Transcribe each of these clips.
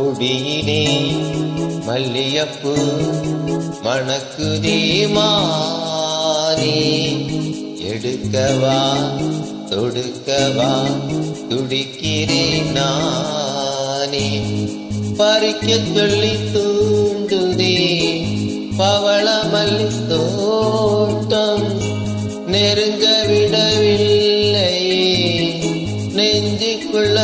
கொடியிலே மல்லியப்பு மணக்குதே மானே எடுக்கவா தொடுக்கவா துடிக்கிறேன் நானே. பறிக்க சொல்லி தூண்டுதே பவளமல்லி தோட்டம் நெருங்க விடவில்லை நெஞ்சுக்குள்ள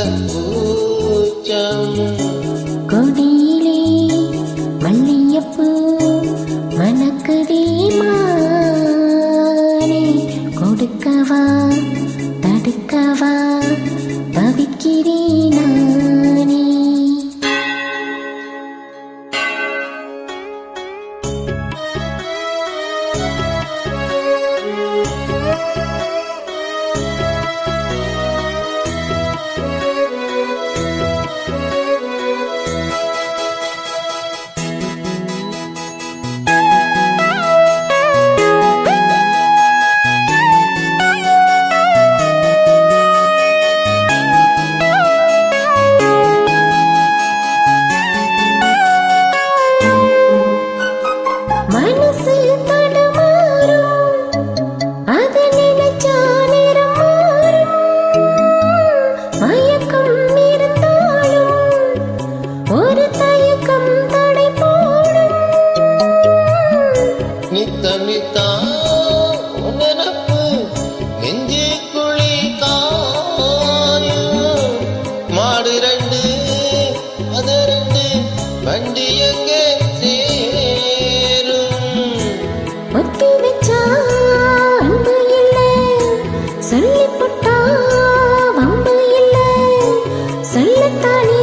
தனி.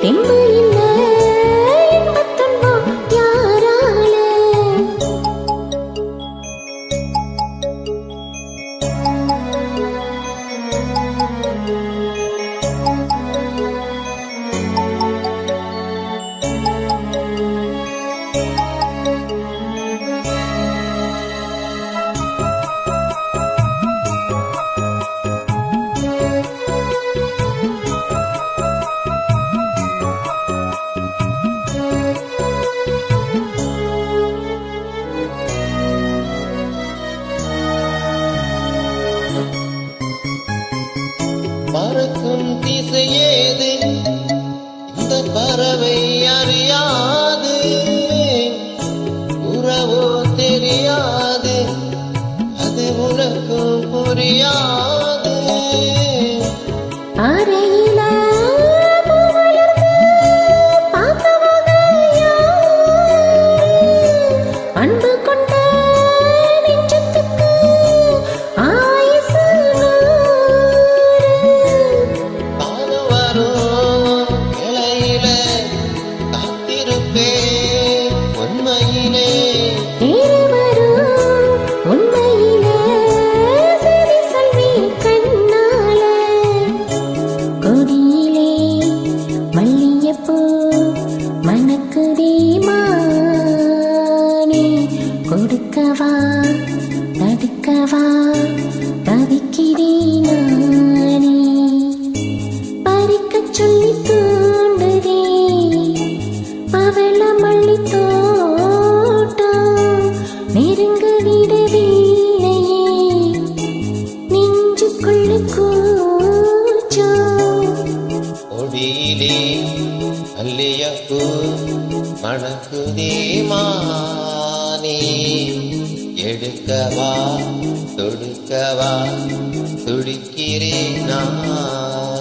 தெம்பு பறக்கும் திசையேது. இந்த பறவை அறியாது. உறவோ தெரியாது. அது உனக்கும் புரியாது மானே. கொடுக்கவா தடுக்கவா தவிக்கிறேன் நானே சொல்லி நெருங்க விடவில்லையே மணக்குதே மானே. எடுக்கவா தொடுக்கவா துடிக்கிறேன் நான்.